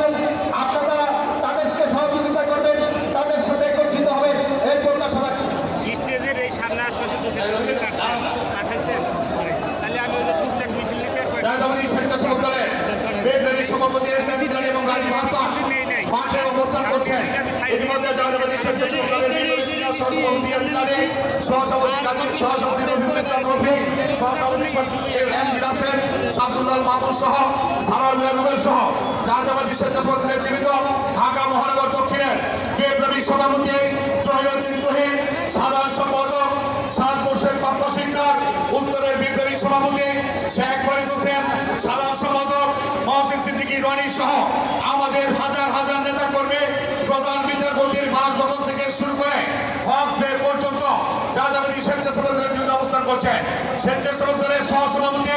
করছেন আপনারা তাদের সাথে সহযোগিতা করবেন তাদের সাথে একত্রিত হবেন এই প্রত্যাশা রাখি স্টেজের এই সামনে আশপাশে স্বেচ্ছাসেবক দলের সভাপতি এস এম ইসলাম এবং রাজীব হাসান মাঠে অবস্থান করছেন। ইতিমধ্যে জাতীয়বাদী স্বেচ্ছাসেবক দলের সহসভাপতি সহসভাপতি কাজী সহসভাপতি রফিকুল ইসলাম রফি সহসভাপতি এম জি রাসেল সাদুল্লাহ সহ সারাল মিয়া রুবেল সহ জাতীয়বাদী স্বেচ্ছাসেবক বিনীত ঢাকা মহানগর দক্ষিণের বিপ্লবী সভাপতি জহিরুদ্দিন তহিদ সাধারণ সম্পাদক সাত বর্ষের পাপ্পা উত্তরের বিপ্লবী সভাপতি শেখ ফরিদ হোসেন, সাধারণ সম্পাদক মহসিন সিদ্দিকী রনি সহ আমাদের হাজার হাজার নেতা কর্মী প্রধান বিচারপতির বাসভবন থেকে শুরু করে হক্সদের পর্যন্ত জাতীয়বাদী স্বেচ্ছাসেবক বিরুদ্ধে অবস্থান করছে। স্বেচ্ছাসেবক দলের সহসভাপতি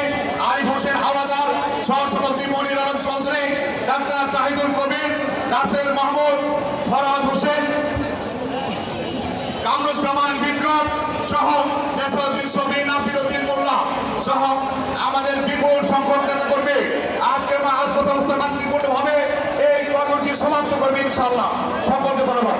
মনির আলম চৌধুরী, ডাক্তার জাহিদুল কবির রাসেল মাহমুদ, ফরহাদ হোসেন, কামরুজ্জামান বিপ্লব সহ নেসারউদ্দিন শফি নাসির উদ্দিন মোল্লা সহ আমাদের বিপুল সংখ্যক নেতা করবে আজকে আমরা হাসপাতাল অবস্থা হবে। এই কর্মসূচি সমাপ্ত করবে ইনশাল্লাহ সকলকে ধন্যবাদ।